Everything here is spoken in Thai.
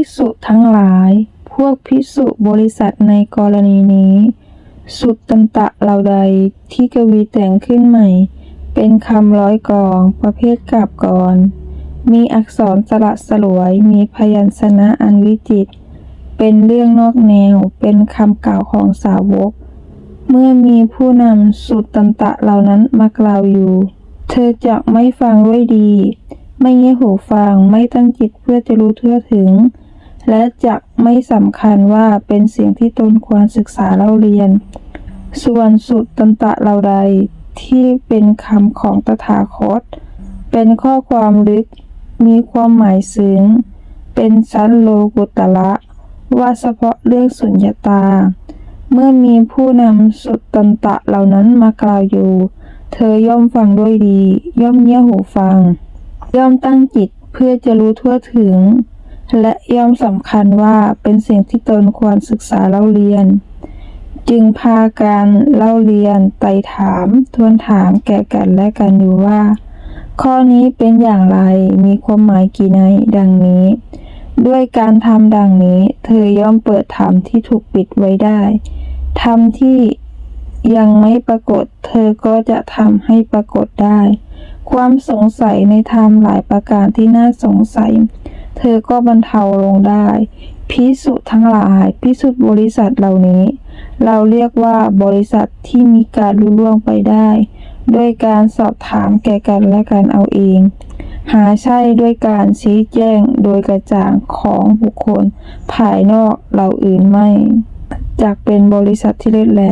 ภิกษุทั้งหลาย พวกภิกษุบริษัทในกรณีนี้ สุตตันตะเหล่าใดที่กวีแต่งขึ้นใหม่ เป็นคำร้อยกรองประเภทกาบกร มีอักษรสละสลวย มีพยัญชนะอันวิจิตรเป็นเรื่องนอกแนว เป็นคำกล่าวของสาวก เมื่อมีผู้นำสุตตันตะเหล่านั้นมากล่าวอยู่ เธอจะไม่ฟังด้วยดี ไม่เงี่ยหูฟัง ไม่ตั้งจิตเพื่อจะรู้ทั่วถึง และจะไม่สำคัญว่าเป็นสิ่งที่ตนควรศึกษาเล่าเรียน ส่วนสุตตันตะเหล่าใดที่เป็นคำของตถาคต เป็นข้อความลึก มีความหมายซึ้ง เป็นชั้นโลกุตละว่าเฉพาะเรื่องสุญญตา เมื่อมีผู้นำสุตตันตะเหล่านั้นมากล่าวอยู่ เธอย่อมฟังด้วยดี ย่อมเงี่ยหูฟัง ย่อมตั้งจิตเพื่อจะรู้ทั่วถึง และย่อมสำคัญว่าเป็นสิ่งที่ตนควรศึกษาเล่าเรียน จึงพากันเล่าเรียนไต่ถามทวนถามแก่กันและกันอยู่ว่า ข้อนี้เป็นอย่างไรมีความหมายกี่ในดังนี้ ด้วยการทำดังนี้ เธอย่อมเปิดธรรมที่ถูกปิดไว้ได้ธรรมที่ยังไม่ปรากฏ เธอก็จะทำให้ปรากฏได้ ความสงสัยในธรรมหลายประการที่น่าสงสัย เธอก็บรรเทาลงได้ พิสุทั้งหลาย พิสุบริษัทเหล่านี้ เราเรียกว่าบริษัทที่มีการรู้ล่วงไปได้ ด้วยการสอบถามแก่กันและกันเอาเอง หาใช่ด้วยการชี้แจงโดยกระจ่างของบุคคล ภายนอกเราอื่นไม่จากเป็นบริษัทที่เล็ดแล